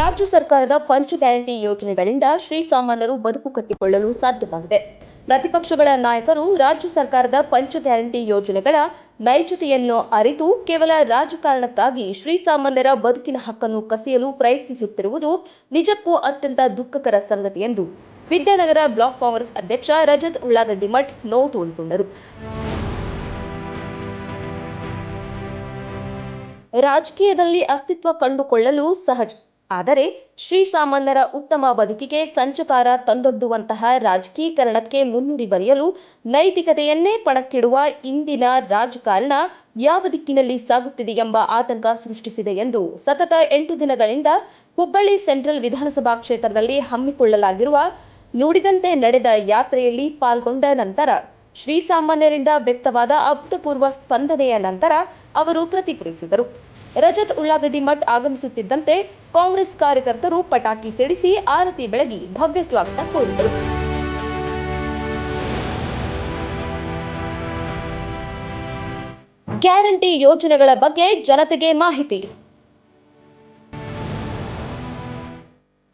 ರಾಜ್ಯ ಸರ್ಕಾರದ ಪಂಚ ಗ್ಯಾರಂಟಿ ಯೋಜನೆಗಳಿಂದ ಶ್ರೀಸಾಮಾನ್ಯರು ಬದುಕು ಕಟ್ಟಿಕೊಳ್ಳಲು ಸಾಧ್ಯವಾಗಿದೆ. ಪ್ರತಿಪಕ್ಷಗಳ ನಾಯಕರು ರಾಜ್ಯ ಸರ್ಕಾರದ ಪಂಚ ಗ್ಯಾರಂಟಿ ಯೋಜನೆಗಳ ನೈಜತೆಯನ್ನು ಅರಿತು ಕೇವಲ ರಾಜಕಾರಣಕ್ಕಾಗಿ ಶ್ರೀಸಾಮಾನ್ಯರ ಬದುಕಿನ ಹಕ್ಕನ್ನು ಕಸಿಯಲು ಪ್ರಯತ್ನಿಸುತ್ತಿರುವುದು ನಿಜಕ್ಕೂ ಅತ್ಯಂತ ದುಃಖಕರ ಸಂಗತಿ ಎಂದು ವಿದ್ಯಾನಗರ ಬ್ಲಾಕ್ ಕಾಂಗ್ರೆಸ್ ಅಧ್ಯಕ್ಷ ರಜತ್ ಉಳ್ಳಾಗಡ್ಡಿ ಮಠ್ ನೋವು ತೋಡಿಕೊಂಡರು. ರಾಜಕೀಯದಲ್ಲಿ ಅಸ್ತಿತ್ವ ಕಂಡುಕೊಳ್ಳಲು ಸಹಜ ಆದರೆ ಶ್ರೀ ಸಾಮಾನ್ಯರ ಉತ್ತಮ ಬದುಕಿಗೆ ಸಂಚಕಾರ ತಂದೊಡ್ಡುವಂತಹ ರಾಜಕೀಕರಣಕ್ಕೆ ಮುನ್ನುಡಿ ಬರೆಯಲು ನೈತಿಕತೆಯನ್ನೇ ಪಣಕ್ಕಿಡುವ ಇಂದಿನ ರಾಜಕಾರಣ ಯಾವ ದಿಕ್ಕಿನಲ್ಲಿ ಸಾಗುತ್ತಿದೆ ಎಂಬ ಆತಂಕ ಸೃಷ್ಟಿಸಿದೆ ಎಂದು ಸತತ ಎಂಟು ದಿನಗಳಿಂದ ಹುಬ್ಬಳ್ಳಿ ಸೆಂಟ್ರಲ್ ವಿಧಾನಸಭಾ ಕ್ಷೇತ್ರದಲ್ಲಿ ಹಮ್ಮಿಕೊಳ್ಳಲಾಗಿರುವ ನುಡಿದಂತೆ ನಡೆದ ಯಾತ್ರೆಯಲ್ಲಿ ಪಾಲ್ಗೊಂಡ ನಂತರ ಶ್ರೀಸಾಮಾನ್ಯರಿಂದ ವ್ಯಕ್ತವಾದ ಅಭೂತಪೂರ್ವ ಸ್ಪಂದನೆಯ ನಂತರ ಅವರು ಪ್ರತಿಕ್ರಿಯಿಸಿದರು. ರಜತ್ ಉಳ್ಳಾಗಡ್ಡಿ ಮಠ್ ಆಗಮಿಸುತ್ತಿದ್ದಂತೆ ಕಾಂಗ್ರೆಸ್ ಕಾರ್ಯಕರ್ತರು ಪಟಾಕಿ ಸಿಡಿಸಿ ಆರತಿ ಬೆಳಗಿ ಭವ್ಯ ಸ್ವಾಗತ ಕೋರಿದರು. ಗ್ಯಾರಂಟಿ ಯೋಜನೆಗಳ ಬಗ್ಗೆ ಜನತೆಗೆ ಮಾಹಿತಿ.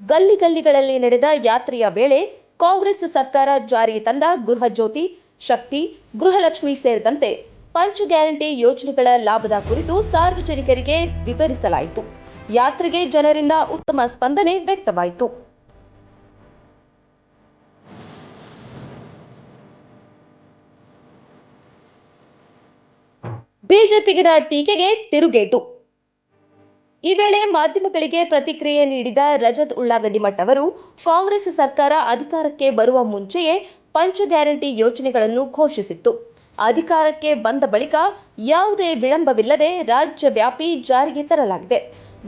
ಗಲ್ಲಿ ಗಲ್ಲಿಗಳಲ್ಲಿ ನಡೆದ ಯಾತ್ರೆಯ ವೇಳೆ ಕಾಂಗ್ರೆಸ್ ಸರ್ಕಾರ ಜಾರಿಗೆ ತಂದ ಗೃಹ ಜ್ಯೋತಿ ಶಕ್ತಿ, ಗೃಹಲಕ್ಷ್ಮಿ ಸೇರಿದಂತೆ ಪಂಚ ಗ್ಯಾರಂಟಿ ಯೋಜನೆಗಳ ಲಾಭದ ಕುರಿತು ಸಾರ್ವಜನಿಕರಿಗೆ ವಿವರಿಸಲಾಯಿತು. ಯಾತ್ರೆಗೆ ಜನರಿಂದ ಉತ್ತಮ ಸ್ಪಂದನೆ ವ್ಯಕ್ತವಾಯಿತು. ಬಿಜೆಪಿಗರ ಟೀಕೆಗೆ ತಿರುಗೇಟು. ಈ ವೇಳೆ ಮಾಧ್ಯಮಗಳಿಗೆ ಪ್ರತಿಕ್ರಿಯೆ ನೀಡಿದ ರಜತ್ ಉಳ್ಳಾಗಡ್ಡಿ ಮಠ್ ಅವರು, ಕಾಂಗ್ರೆಸ್ ಸರ್ಕಾರ ಅಧಿಕಾರಕ್ಕೆ ಬರುವ ಮುಂಚೆಯೇ ಪಂಚ ಗ್ಯಾರಂಟಿ ಯೋಜನೆಗಳನ್ನು ಘೋಷಿಸಿತ್ತು. ಅಧಿಕಾರಕ್ಕೆ ಬಂದ ಬಳಿಕ ಯಾವುದೇ ವಿಳಂಬವಿಲ್ಲದೆ ರಾಜ್ಯವ್ಯಾಪಿ ಜಾರಿಗೆ ತರಲಾಗಿದೆ.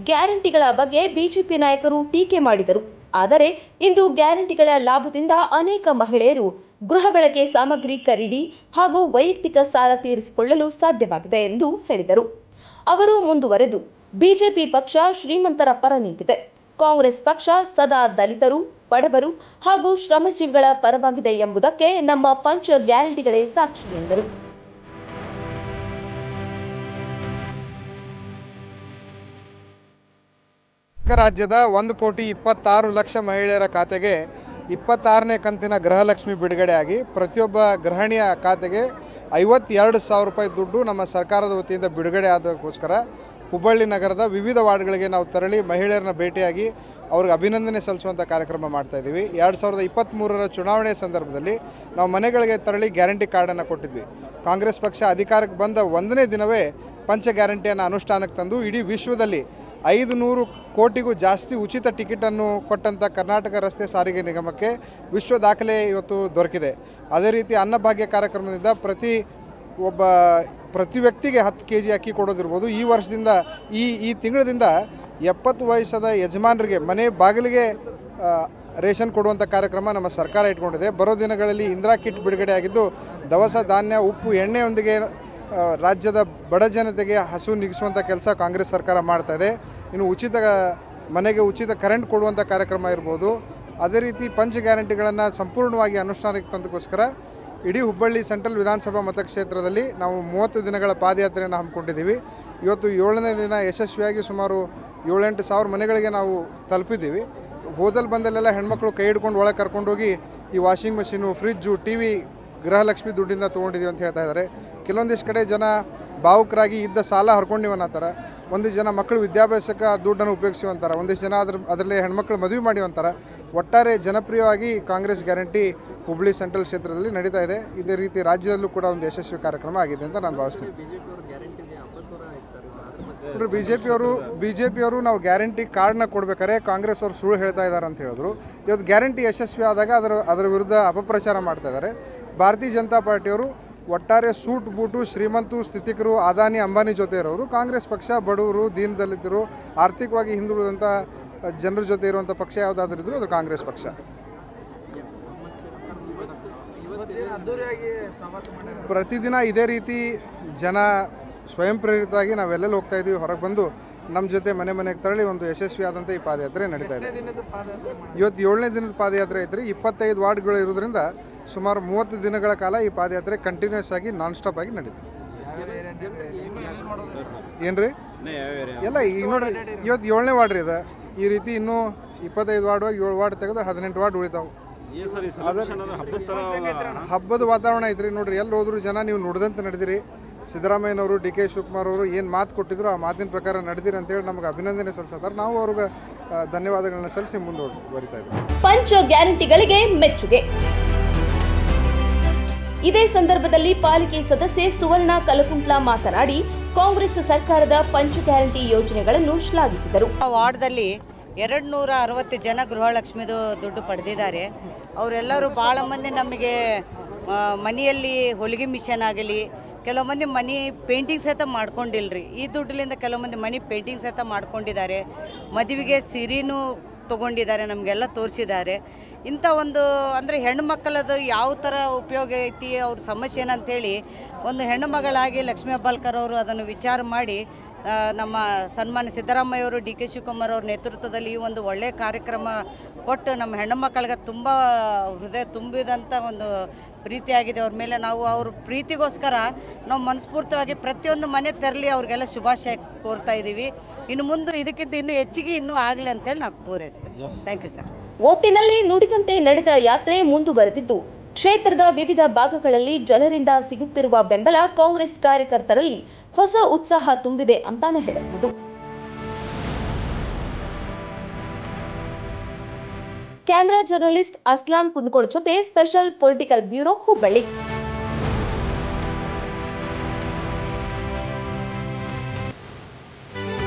ಗ್ಯಾರಂಟಿಗಳ ಬಗ್ಗೆ ಬಿಜೆಪಿ ನಾಯಕರು ಟೀಕೆ ಮಾಡಿದರು. ಆದರೆ ಇಂದು ಗ್ಯಾರಂಟಿಗಳ ಲಾಭದಿಂದ ಅನೇಕ ಮಹಿಳೆಯರು ಗೃಹ ಬಳಕೆ ಸಾಮಗ್ರಿ ಖರೀದಿ ಹಾಗೂ ವೈಯಕ್ತಿಕ ಸಾಲ ತೀರಿಸಿಕೊಳ್ಳಲು ಸಾಧ್ಯವಾಗಿದೆ ಎಂದು ಹೇಳಿದರು. ಅವರು ಮುಂದುವರೆದು ಬಿಜೆಪಿ ಪಕ್ಷ ಶ್ರೀಮಂತರ ಪರ ನಿಂತಿದೆ. ಕಾಂಗ್ರೆಸ್ ಪಕ್ಷ ಸದಾ ದಲಿತರು, ಬಡವರು ಹಾಗೂ ಶ್ರಮಜೀವಿಗಳ ಪರವಾಗಿದೆ ಎಂಬುದಕ್ಕೆ ನಮ್ಮ ಪಂಚ ಗ್ಯಾರಂಟಿಗಳೇ ಸಾಕ್ಷಿ ಎಂದರು. ರಾಜ್ಯದ ಒಂದು ಕೋಟಿ ಇಪ್ಪತ್ತಾರು ಲಕ್ಷ ಮಹಿಳೆಯರ ಖಾತೆಗೆ ಇಪ್ಪತ್ತಾರನೇ ಕಂತಿನ ಗೃಹಲಕ್ಷ್ಮಿ ಬಿಡುಗಡೆಯಾಗಿ ಪ್ರತಿಯೊಬ್ಬ ಗೃಹಿಣಿಯ ಖಾತೆಗೆ ಐವತ್ತೆರಡು ಸಾವಿರ ರೂಪಾಯಿ ದುಡ್ಡು ನಮ್ಮ ಸರ್ಕಾರದ ವತಿಯಿಂದ ಬಿಡುಗಡೆ ಆದಕ್ಕೋಸ್ಕರ ಹುಬ್ಬಳ್ಳಿ ನಗರದ ವಿವಿಧ ವಾರ್ಡ್ಗಳಿಗೆ ನಾವು ತೆರಳಿ ಮಹಿಳೆಯರನ್ನ ಭೇಟಿಯಾಗಿ ಅವ್ರಿಗೆ ಅಭಿನಂದನೆ ಸಲ್ಲಿಸುವಂಥ ಕಾರ್ಯಕ್ರಮ ಮಾಡ್ತಾ ಇದ್ದೀವಿ. ಎರಡು ಸಾವಿರದ ಇಪ್ಪತ್ತ್ಮೂರರ ಚುನಾವಣೆ ಸಂದರ್ಭದಲ್ಲಿ ನಾವು ಮನೆಗಳಿಗೆ ತೆರಳಿ ಗ್ಯಾರಂಟಿ ಕಾರ್ಡನ್ನು ಕೊಟ್ಟಿದ್ವಿ. ಕಾಂಗ್ರೆಸ್ ಪಕ್ಷ ಅಧಿಕಾರಕ್ಕೆ ಬಂದ ಒಂದನೇ ದಿನವೇ ಪಂಚ ಗ್ಯಾರಂಟಿಯನ್ನು ಅನುಷ್ಠಾನಕ್ಕೆ ತಂದು ಇಡೀ ವಿಶ್ವದಲ್ಲಿ ಐದು ನೂರು ಕೋಟಿಗೂ ಜಾಸ್ತಿ ಉಚಿತ ಟಿಕೆಟನ್ನು ಕೊಟ್ಟಂಥ ಕರ್ನಾಟಕ ರಸ್ತೆ ಸಾರಿಗೆ ನಿಗಮಕ್ಕೆ ವಿಶ್ವ ದಾಖಲೆ ಇವತ್ತು ದೊರಕಿದೆ. ಅದೇ ರೀತಿ ಅನ್ನಭಾಗ್ಯ ಕಾರ್ಯಕ್ರಮದಿಂದ ಪ್ರತಿ ಒಬ್ಬ ಪ್ರತಿ ವ್ಯಕ್ತಿಗೆ ಹತ್ತು ಕೆ ಜಿ ಅಕ್ಕಿ ಕೊಡೋದಿರ್ಬೋದು. ಈ ವರ್ಷದಿಂದ, ಈ ಈ ತಿಂಗಳದಿಂದ ಎಪ್ಪತ್ತು ವಯಸ್ಸದ ಯಜಮಾನರಿಗೆ ಮನೆ ಬಾಗಿಲಿಗೆ ರೇಷನ್ ಕೊಡುವಂಥ ಕಾರ್ಯಕ್ರಮ ನಮ್ಮ ಸರ್ಕಾರ ಇಟ್ಕೊಂಡಿದೆ. ಬರೋ ದಿನಗಳಲ್ಲಿ ಇಂದಿರಾ ಕಿಟ್ ಬಿಡುಗಡೆ ಆಗಿದ್ದು, ದವಸ, ಧಾನ್ಯ, ಉಪ್ಪು, ಎಣ್ಣೆಯೊಂದಿಗೆ ರಾಜ್ಯದ ಬಡ ಜನತೆಗೆ ಹಸು ನಿಗಿಸುವಂಥ ಕೆಲಸ ಕಾಂಗ್ರೆಸ್ ಸರ್ಕಾರ ಮಾಡ್ತಾ ಇದೆ. ಇನ್ನು ಉಚಿತ, ಮನೆಗೆ ಉಚಿತ ಕರೆಂಟ್ ಕೊಡುವಂಥ ಕಾರ್ಯಕ್ರಮ ಇರ್ಬೋದು. ಅದೇ ರೀತಿ ಪಂಚ ಗ್ಯಾರಂಟಿಗಳನ್ನು ಸಂಪೂರ್ಣವಾಗಿ ಅನುಷ್ಠಾನಕ್ಕೆ ತಂದಕ್ಕೋಸ್ಕರ ಇಡೀ ಹುಬ್ಬಳ್ಳಿ ಸೆಂಟ್ರಲ್ ವಿಧಾನಸಭಾ ಮತಕ್ಷೇತ್ರದಲ್ಲಿ ನಾವು ಮೂವತ್ತು ದಿನಗಳ ಪಾದಯಾತ್ರೆಯನ್ನು ಹಮ್ಮಿಕೊಂಡಿದ್ದೀವಿ. ಇವತ್ತು ಏಳನೇ ದಿನ ಯಶಸ್ವಿಯಾಗಿ ಸುಮಾರು ಏಳೆಂಟು ಸಾವಿರ ಮನೆಗಳಿಗೆ ನಾವು ತಲುಪಿದ್ದೀವಿ. ಹೋದಲ್ಲಿ ಬಂದಲ್ಲೆಲ್ಲ ಹೆಣ್ಮಕ್ಳು ಕೈ ಹಿಡ್ಕೊಂಡು ಒಳಗೆ ಕರ್ಕೊಂಡೋಗಿ ಈ washing machine, fridge T V Gruhalakshmi ದುಡ್ಡಿಂದ ತೊಗೊಂಡಿದ್ದೀವಿ ಅಂತ ಹೇಳ್ತಾ ಇದ್ದಾರೆ. ಕೆಲವೊಂದಿಷ್ಟು ಕಡೆ ಜನ ಭಾವುಕರಾಗಿ ಇದ್ದ ಸಾಲ ಹರ್ಕೊಂಡಿವನ್ನತ್ತಾರ ಒಂದಿಷ್ಟು ಜನ ಮಕ್ಕಳು ವಿದ್ಯಾಭ್ಯಾಸಕ್ಕೆ ದುಡ್ಡನ್ನು ಉಪಯೋಗಿಸಿ ಅಂತಾರೆ ಒಂದಿಷ್ಟು ಜನ ಅದ್ರ ಅದರಲ್ಲಿ ಹೆಣ್ಮಕ್ಳು ಮದುವೆ ಮಾಡಿ ಅಂತಾರೆ ಒಟ್ಟಾರೆ ಜನಪ್ರಿಯವಾಗಿ ಕಾಂಗ್ರೆಸ್ ಗ್ಯಾರಂಟಿ ಹುಬ್ಳಿ ಸೆಂಟ್ರಲ್ ಕ್ಷೇತ್ರದಲ್ಲಿ ನಡೀತಾ ಇದೆ. ಇದೇ ರೀತಿ ರಾಜ್ಯದಲ್ಲೂ ಕೂಡ ಒಂದು ಯಶಸ್ವಿ ಕಾರ್ಯಕ್ರಮ ಆಗಿದೆ ಅಂತ ನಾನು ಭಾವಿಸ್ತೀನಿ. ನೋಡ್ರಿ ಬಿ ಜೆ ಪಿಯವರು ಬಿ ಜೆ ಪಿಯವರು ನಾವು ಗ್ಯಾರಂಟಿ ಕಾರ್ಡ್ನ ಕೊಡ್ಬೇಕಾದ್ರೆ ಕಾಂಗ್ರೆಸ್ ಅವರು ಸುಳ್ಳು ಹೇಳ್ತಾ ಇದ್ದಾರೆ ಅಂತ ಹೇಳಿದ್ರು. ಇವತ್ತು ಗ್ಯಾರಂಟಿ ಯಶಸ್ವಿ ಆದಾಗ ಅದರ ಅದರ ವಿರುದ್ಧ ಅಪಪ್ರಚಾರ ಮಾಡ್ತಾ ಇದ್ದಾರೆ. ಭಾರತೀಯ ಜನತಾ ಪಾರ್ಟಿಯವರು ಒಟ್ಟಾರೆ ಸೂಟ್ ಬೂಟು ಶ್ರೀಮಂತು ಸ್ಥಿತಿಕರು ಅದಾನಿ ಅಂಬಾನಿ ಜೊತೆ ಇರೋರು ಕಾಂಗ್ರೆಸ್ ಪಕ್ಷ ಬಡವರು ದೀನ ದಲಿತರು ಆರ್ಥಿಕವಾಗಿ ಹಿಂದುಳಿದಂಥ ಜನರ ಜೊತೆ ಇರುವಂಥ ಪಕ್ಷ ಯಾವುದಾದ್ರೂ ಇದ್ದರೂ ಅದು ಕಾಂಗ್ರೆಸ್ ಪಕ್ಷ. ಪ್ರತಿದಿನ ಇದೇ ರೀತಿ ಜನ ಸ್ವಯಂ ಪ್ರೇರಿತವಾಗಿ ನಾವೆಲ್ಲೆಲ್ಲಿ ಹೋಗ್ತಾ ಇದ್ದೀವಿ ಹೊರಗೆ ಬಂದು ನಮ್ಮ ಜೊತೆ ಮನೆ ಮನೆಗೆ ತೆರಳಿ ಒಂದು ಯಶಸ್ವಿಯಾದಂಥ ಈ ಪಾದಯಾತ್ರೆ ನಡೀತಾ ಇದೆ. ಇವತ್ತು ಏಳನೇ ದಿನದ ಪಾದಯಾತ್ರೆ ಐತ್ರಿ ಇಪ್ಪತ್ತೈದು ವಾರ್ಡ್ಗಳು ಇರೋದ್ರಿಂದ ಸುಮಾರು ಮೂವತ್ತು ದಿನಗಳ ಕಾಲ ಈ ಪಾದಯಾತ್ರೆ ಕಂಟಿನ್ಯೂಸ್ ಆಗಿ ನಾನ್ ಸ್ಟಾಪ್ ಆಗಿ ನಡೀತದೆ ಏನ್ರಿ? ಎಲ್ಲ ಈಗ ನೋಡ್ರಿ ಇವತ್ತು ಏಳನೇ ವಾರ್ಡ್ ರೀ ಅದ ಈ ರೀತಿ ಇನ್ನೂ ಇಪ್ಪತ್ತೈದು ವಾರ್ಡ್ ಹೋಗಿ ಏಳು ವಾರ್ಡ್ ತೆಗೆದ್ರೆ ಹದಿನೆಂಟು ವಾರ್ಡ್ ಉಳಿತಾವೆ. ಏನು ಸರ್ ಈ ಸೆಲೆಬ್ರೇಷನ್ ಹಬ್ಬದ ವಾತಾವರಣ ಐತ್ರಿ ನೋಡ್ರಿ. ಎಲ್ಲಿ ಹೋದ್ರು ಜನ ನೀವು ನುಡ್ದಂತ ನಡೆದಿರಿ. ಸಿದ್ದರಾಮಯ್ಯನವರು ಡಿ ಕೆ ಶಿವಕುಮಾರ್ ಅವರು ಏನು ಮಾತು ಕೊಟ್ಟಿದ್ರು ಆ ಮಾತಿನ ಪ್ರಕಾರ ನಡೆದಿರಿ ಅಂತೇಳಿ ನಮ್ಗೆ ಅಭಿನಂದನೆ ಸಲ್ಲಿಸ್ತಾರೆ. ನಾವು ಅವ್ರಿಗೆ ಧನ್ಯವಾದಗಳನ್ನ ಸಲ್ಲಿಸಿ ಮುಂದುವರಿತಾ ಇದ್ದೀವಿ ಪಂಚ ಗ್ಯಾರಂಟಿಗಳಿಗೆ ಮೆಚ್ಚುಗೆ. ಇದೇ ಸಂದರ್ಭದಲ್ಲಿ ಪಾಲಿಕೆ ಸದಸ್ಯೆ ಸುವರ್ಣ ಕಲಕುಂಟ್ಲ ಮಾತನಾಡಿ, ಕಾಂಗ್ರೆಸ್ ಸರ್ಕಾರದ ಪಂಚು ಗ್ಯಾರಂಟಿ ಯೋಜನೆಗಳನ್ನು ಶ್ಲಾಘಿಸಿದರು. ವಾರ್ಡ್ದಲ್ಲಿ ಎರಡು ನೂರ ಅರವತ್ತು ಜನ ಗೃಹಲಕ್ಷ್ಮಿದು ದುಡ್ಡು ಪಡೆದಿದ್ದಾರೆ. ಅವರೆಲ್ಲರೂ ಭಾಳ ಮಂದಿ ನಮಗೆ ಮನೆಯಲ್ಲಿ ಹೊಲಿಗೆ ಮಿಷನ್ ಆಗಲಿ, ಕೆಲವು ಮಂದಿ ಮನೆ ಪೇಂಟಿಂಗ್ ಸಹಿತ ಮಾಡ್ಕೊಂಡಿಲ್ರಿ. ಈ ದುಡ್ಡಿಲಿಂದ ಕೆಲವು ಮಂದಿ ಮನೆ ಪೇಂಟಿಂಗ್ ಸಹಿತ ಮಾಡ್ಕೊಂಡಿದ್ದಾರೆ. ಮದುವೆಗೆ ಸಿರಿನೂ ತೊಗೊಂಡಿದ್ದಾರೆ, ನಮಗೆಲ್ಲ ತೋರಿಸಿದ್ದಾರೆ. ಇಂಥ ಒಂದು, ಅಂದರೆ ಹೆಣ್ಣು ಮಕ್ಕಳದು ಯಾವ ಥರ ಉಪಯೋಗ ಐತಿ, ಅವ್ರ ಸಮಸ್ಯೆ ಏನಂತೇಳಿ, ಒಂದು ಹೆಣ್ಣು ಮಗಳಾಗಿ ಲಕ್ಷ್ಮೀ ಹೆಬ್ಬಾಳ್ಕರ್ ಅವರು ಅದನ್ನು ವಿಚಾರ ಮಾಡಿ ನಮ್ಮ ಸನ್ಮಾನ್ಯ ಸಿದ್ದರಾಮಯ್ಯವರು ಡಿ ಕೆ ಶಿವಕುಮಾರ್ ಅವ್ರ ನೇತೃತ್ವದಲ್ಲಿ ಈ ಒಂದು ಒಳ್ಳೆಯ ಕಾರ್ಯಕ್ರಮ ಕೊಟ್ಟು ನಮ್ಮ ಹೆಣ್ಣು ಮಕ್ಕಳಿಗೆ ತುಂಬ ಹೃದಯ ತುಂಬಿದಂಥ ಒಂದು ಪ್ರೀತಿಯಾಗಿದೆ. ಅವ್ರ ಮೇಲೆ ನಾವು ಅವ್ರ ಪ್ರೀತಿಗೋಸ್ಕರ ನಾವು ಮನಸ್ಫೂರ್ತವಾಗಿ ಪ್ರತಿಯೊಂದು ಮನೆ ತೆರಳಿ ಅವ್ರಿಗೆಲ್ಲ ಶುಭಾಶಯ ಕೋರ್ತಾ ಇದ್ದೀವಿ. ಇನ್ನು ಮುಂದೆ ಇದಕ್ಕಿಂತ ಇನ್ನೂ ಹೆಚ್ಚಿಗೆ ಇನ್ನೂ ಆಗಲಿ ಅಂತೇಳಿ ನಾವು ಪೂರೈಸ್ತೇವೆ ಥ್ಯಾಂಕ್ ಯು ಸರ್ ಒಟ್ಟಿನಲ್ಲಿ ನುಡಿದಂತೆ ನಡೆದ ಯಾತ್ರೆ ಮುಂದುವರೆದಿದ್ದು. ಕ್ಷೇತ್ರದ ವಿವಿಧ ಭಾಗಗಳಲ್ಲಿ ಜನರಿಂದ ಸಿಗುತ್ತಿರುವ ಬೆಂಬಲ ಕಾಂಗ್ರೆಸ್ ಕಾರ್ಯಕರ್ತರಲ್ಲಿ ಹೊಸ ಉತ್ಸಾಹ ತುಂಬಿದೆ ಅಂತಾನೆ ಹೇಳಬಹುದು. ಕ್ಯಾಮೆರಾ ಜರ್ನಲಿಸ್ಟ್ ಅಸ್ಲಾಂ ಕುಂದಗೋಳ ಜೊತೆ ಸ್ಪೆಷಲ್ ಪೊಲಿಟಿಕಲ್ ಬ್ಯೂರೋ ಹುಬ್ಬಳ್ಳಿ.